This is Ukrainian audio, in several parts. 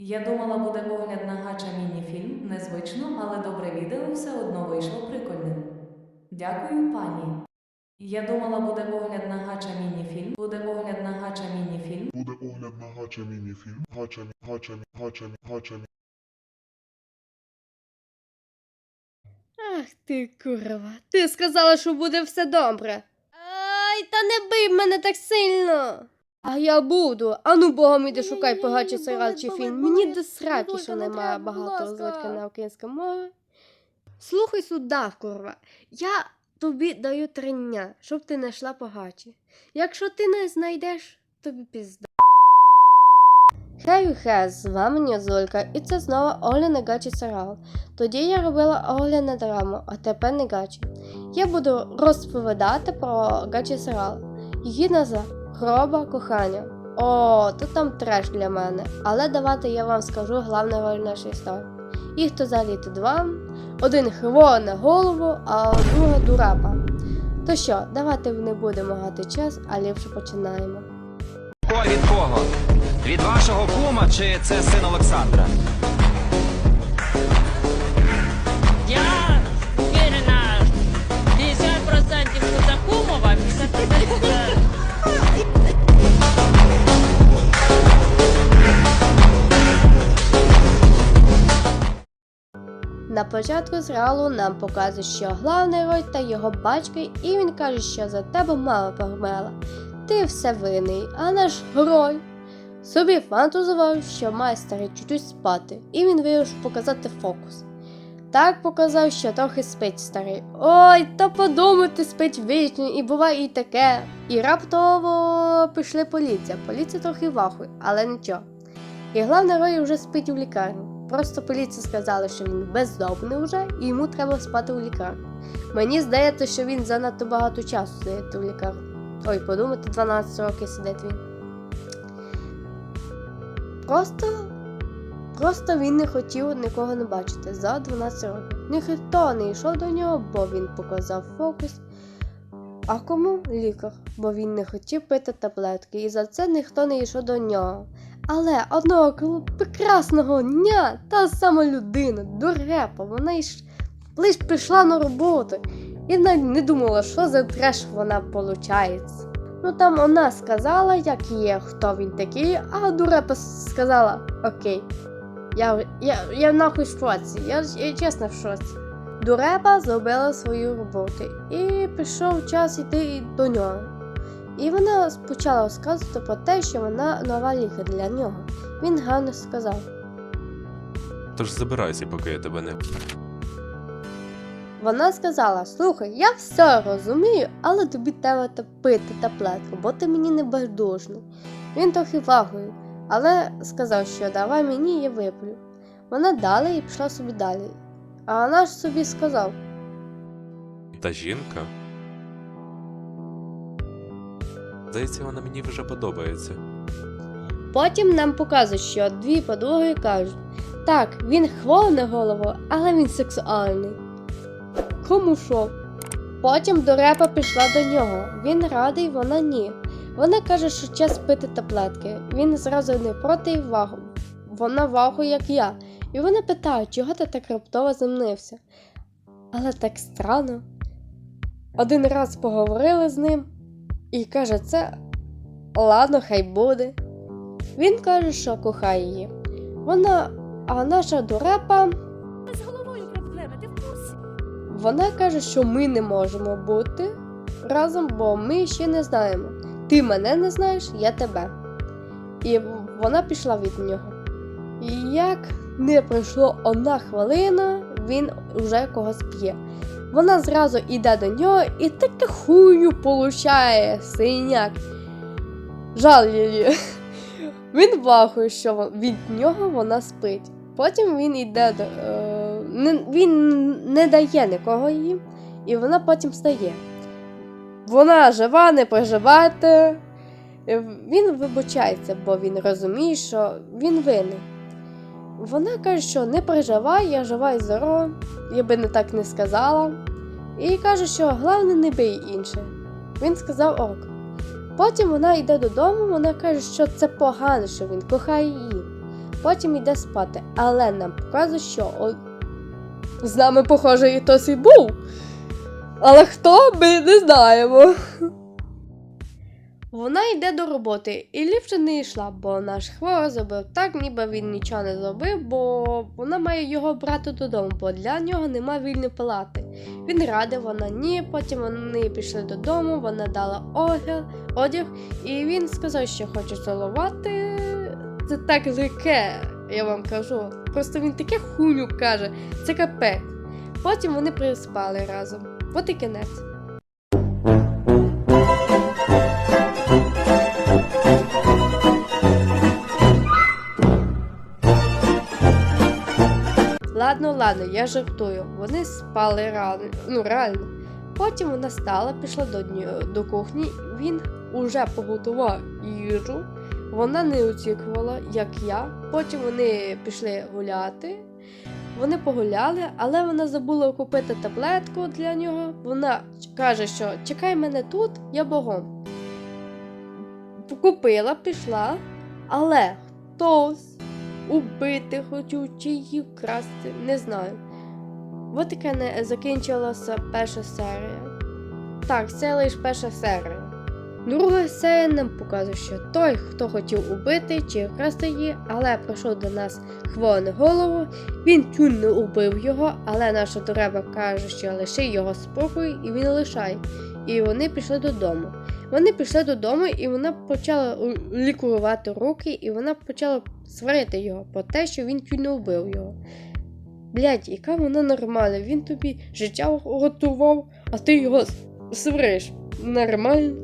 Я думала, буде погляд на гача міні-фільм. Незвично, але добре відео все одно вийшло прикольним. Дякую, пані. Я думала, буде погляд на гача міні-фільм. Буде погляд на гача міні-фільм. Буде огляд на гача міні-фільм. Гача, гача, гача, гача. Ах ти, курва. Ти сказала, що буде все добре. Ай, та не бий мене так сильно. А я буду. Ану богом іди шукай погачий болить, серіал чи болить, фільм. Мені до сраки, що немає багато ласка. на українській мові. Слухай сюди, курва. Я тобі даю три дня, щоб ти не йшла погачі. Якщо ти не знайдеш, тобі пізда. Хей хей, з вами Нязолька, і це знову Оля на гачі серіал. Тоді я робила огляд на драму, а тепер не гачі. Я буду розповідати про гачі серіал. Її назва Хроба кохання. О, то там треш для мене. Але давайте я вам скажу главну роль нашої історії. Їх то взагалі то два. Один хво на голову, а друга дурапа. То що, давайте не будемо гати час, а ліпше починаємо. Від кого? Від вашого кума чи це син Олександра? Початку серіалу нам показують, що головний герой та його батько, і він каже, що за тебе мама померла. Ти все винний, а наш герой собі фантазував, що має старий чуть спати, і він вирішив показати фокус. Так показав, що трохи спить старий. Ой, та подумати спить вічно, і буває і таке. І раптово пішли поліція. Поліція трохи вахує, але нічого. І головний герой вже спить у лікарні. Просто поліція сказала, що він бездомний вже і йому треба спати у лікарні. Мені здається, що він занадто багато часу сидить у лікарні. Ой, подумати, 12 років сидить він. Просто. Просто він не хотів нікого не бачити за 12 років. Ніхто не йшов до нього, бо він показав фокус. А кому лікар? Бо він не хотів пити таблетки, і за це ніхто не йшов до нього. Але одного прекрасного дня та сама людина, дурепа, вона ж лиш пішла на роботу і навіть не думала, що за треш вона получається. Ну там вона сказала, як є, хто він такий, а дурепа сказала окей. Я, я, я нахуй в шоці, я, я чесно в шоці. Дурепа зробила свою роботу і прийшов час йти до нього. І вона почала розказувати про те, що вона нова лікар для нього. Він гарно сказав. Тож забирайся, поки я тебе не. Вона сказала: Слухай, я все розумію, але тобі треба та пити таблетку, бо ти мені не байдужний. Він трохи вагою, але сказав, що давай мені я виплю. Вона дала і пішла собі далі. А вона ж собі сказав: Та жінка. Здається, вона мені вже подобається. Потім нам показують, що дві подруги кажуть: так, він хворий на голову, але він сексуальний. Кому що? Потім до репа пішла до нього. Він радий, вона ні. Вона каже, що час пити таблетки. Він зразу не проти і вагу. Вона вагу, як я. І вона питає, чого ти так раптово замнився. Але так странно. Один раз поговорили з ним і каже, це ладно, хай буде. Він каже, що кохає її. Вона, а наша дурепа, з головою проблеми, ти в курсі? вона каже, що ми не можемо бути разом, бо ми ще не знаємо. Ти мене не знаєш, я тебе. І вона пішла від нього. І як не пройшло одна хвилина, він вже когось п'є. Вона зразу йде до нього і таке хую получає синяк. Жаль її. Він вахує, що від нього вона спить. Потім він йде до. Е, він не дає нікого їй, і вона потім стає. Вона жива, не переживайте. Е, Він вибачається, бо він розуміє, що він винний. Вона каже, що не переживай, я жива і здорова, я би не так не сказала. І кажу, що головне не бий інше. Він сказав ок. Потім вона йде додому, вона каже, що це погано, що він кохає її. потім йде спати. Але нам показує, що о... з нами, похоже, і хтось і був. Але хто ми не знаємо. Вона йде до роботи і ліпше не йшла, бо наш хворий зробив так, ніби він нічого не зробив, бо вона має його брати додому, бо для нього нема вільної палати. Він радив, вона ні. Потім вони пішли додому, вона дала одяг, одяг і він сказав, що хоче цілувати. Це так легке, я вам кажу. Просто він таке хуйню каже, це капець. Потім вони приспали разом. От і кінець. Ладно, ладно, я жартую. Вони спали рано, ну реально. Потім вона стала, пішла до, до кухні, він уже поготував їжу. Вона не очікувала, як я. Потім вони пішли гуляти. Вони погуляли, але вона забула купити таблетку для нього. Вона каже, що чекай мене тут, я богом. Купила, пішла, але хтось убити хотів чи її вкрасти, не знаю. От таке не закінчилася перша серія. Так, це лише перша серія. Друга серія нам показує, що той, хто хотів убити чи вкрасти її, але прийшов до нас хворий голову, він чуть не убив його, але наша дурева каже, що лиши його спокою, і він лишає. І вони пішли додому. Вони пішли додому, і вона почала лікувати руки, і вона почала сварити його про те, що він чуть не вбив його. Блять, яка вона нормальна, він тобі життя готував, а ти його свариш. Нормально.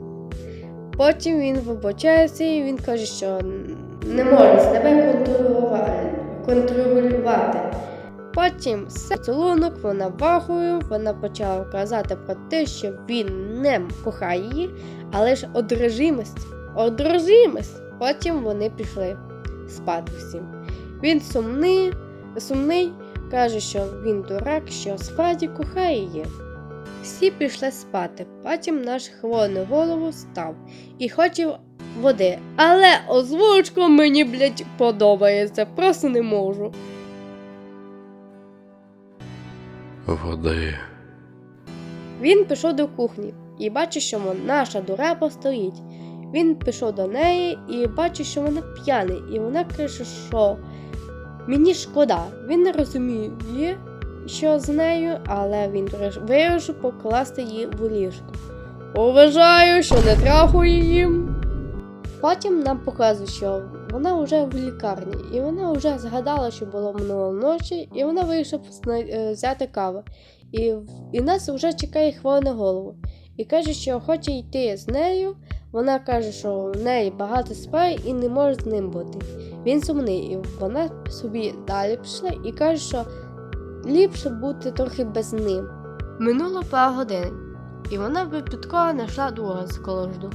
Потім він вибачається і він каже, що не може себе контролювати. Потім поцілунок, вона вахою, вона почала казати про те, що він не кохає її, але ж одружимость. Одружимость. Потім вони пішли спати всім. Він сумний, сумний, каже, що він дурак, що справді кохає її. Всі пішли спати. Потім наш хворий голову став і хотів води. Але озвучку мені, блядь, подобається, просто не можу. Води. Він пішов до кухні і бачить, що наша дурепа стоїть. Він пішов до неї і бачить, що вона п'яна, і вона каже, що мені шкода. Він не розуміє, що з нею, але він вирішив покласти її в ліжко. Уважаю, що не трахує їм. Потім нам показують, що вона вже в лікарні, і вона вже згадала, що було минулої ночі, і вона зна- е, взяти каву. І, і нас вже чекає хвора на голову. І каже, що хоче йти з нею. Вона каже, що в неї багато справ і не може з ним бути. Він сумний, і вона собі далі пішла і каже, що ліпше бути трохи без ним. Минуло пару годин, і вона випадково знайшла друга з колежду.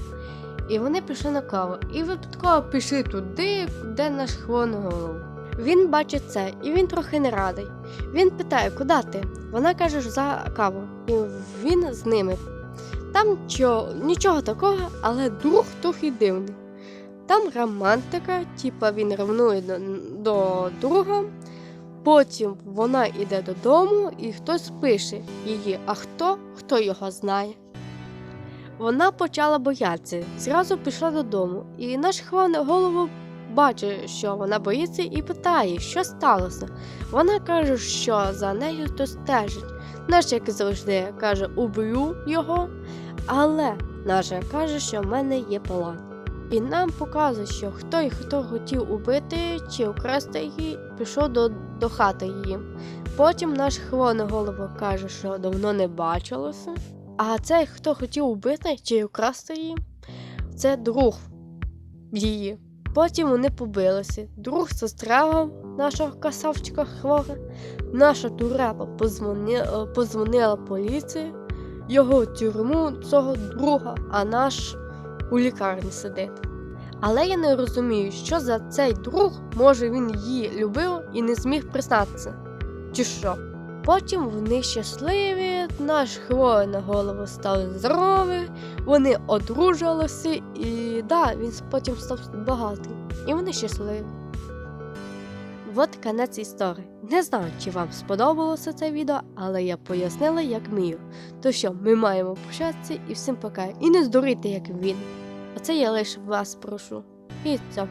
І вони пішли на каву. І випадково пішли туди, де наш хворий на голову. Він бачить це, і він трохи не радий. Він питає, куди ти? Вона каже що за каву. І він з ними. Там чо, нічого такого, але друг трохи дивний. Там романтика, типа він ревнує до, до друга. Потім вона йде додому і хтось пише її, а хто, хто його знає. Вона почала боятися, зразу пішла додому, і наш хваний голову бачить, що вона боїться, і питає, що сталося. Вона каже, що за нею хтось стежить. Наш, як завжди, каже, уб'ю його, але наша каже, що в мене є план. І нам показує, що хто і хто хотів убити чи вкрасти її, пішов до, до хати її. Потім наш хвоний голова каже, що давно не бачилося. А цей, хто хотів убити чи вкрасти її, це друг її. Потім вони побилися. Друг застрягав нашого красавчика хвора. Наша дурепа позвонила, позвонила поліції, його в тюрму цього друга, а наш у лікарні сидить. Але я не розумію, що за цей друг, може він її любив і не зміг признатися. Чи що? Потім вони щасливі, наш хворий на голову став здоровий, вони одружилися, і да, він потім став багатий. І вони щасливі. от кінець історії. Не знаю, чи вам сподобалося це відео, але я пояснила, як вмію. То що, ми маємо прощатися і всім пока. І не здурити, як він. Оце я лише вас прошу. І все.